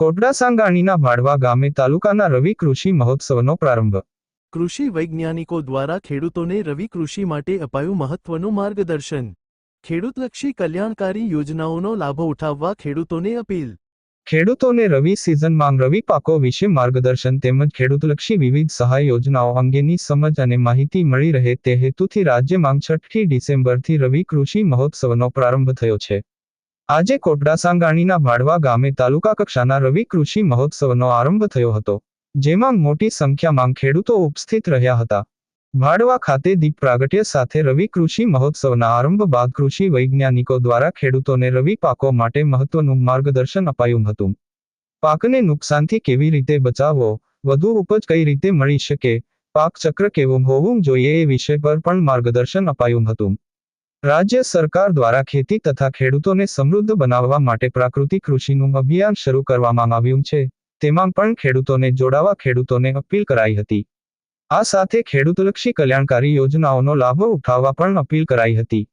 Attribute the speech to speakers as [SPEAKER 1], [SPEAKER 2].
[SPEAKER 1] કોટડા સાંગાણીના ભાડવા ગામે તાલુકાના રવિ કૃષિ મહોત્સવનો પ્રારંભ.
[SPEAKER 2] કૃષિ વૈજ્ઞાનિકો દ્વારા ખેડૂતોને રવિ કૃષિ માટે અપાયું મહત્વનું માર્ગદર્શન. ખેડૂતલક્ષી કલ્યાણકારી યોજનાઓનો લાભ ઉઠાવવા ખેડૂતોને અપીલ.
[SPEAKER 1] ખેડૂતોને રવિ સિઝનમાં રવિ પાકો વિશે માર્ગદર્શન તેમજ ખેડૂતલક્ષી વિવિધ સહાય યોજનાઓ અંગેની સમજ અને માહિતી મળી રહે તે હેતુથી રાજ્યમાં છઠ્ઠી ડિસેમ્બરથી રવિ કૃષિ મહોત્સવનો પ્રારંભ થયો છે. આજે કોટડા સાંગાણીના ગામે તાલુકા કક્ષાના રવિ કૃષિ મહોત્સવનો આરંભ થયો હતો, જેમાં મોટી સંખ્યામાં ખેડૂતો ઉપસ્થિત રહ્યા હતા. ભાડવા ખાતે દીપ પ્રાગટ્ય સાથે રવિ કૃષિ મહોત્સવના આરંભ બાદ કૃષિ વૈજ્ઞાનિકો દ્વારા ખેડૂતોને રવિ પાકો માટે મહત્વનું માર્ગદર્શન અપાયું હતું. પાકને નુકસાનથી કેવી રીતે બચાવવો, વધુ ઉપજ કઈ રીતે મળી શકે પાક ચક્ર કેવું હોવું જોઈએ એ વિષય પર પણ માર્ગદર્શન અપાયું હતું. રાજ્ય સરકાર દ્વારા ખેતી તથા ખેડૂતોને સમૃદ્ધ બનાવવા માટે પ્રાકૃતિક કૃષિનું અભિયાન શરૂ કરવામાં આવ્યું છે. તેમાં પણ ખેડૂતોને જોડાવા ખેડૂતોને અપીલ કરાઈ હતી. આ સાથે ખેડૂતલક્ષી કલ્યાણકારી યોજનાઓનો લાભ ઉઠાવવા પણ અપીલ કરાઈ હતી.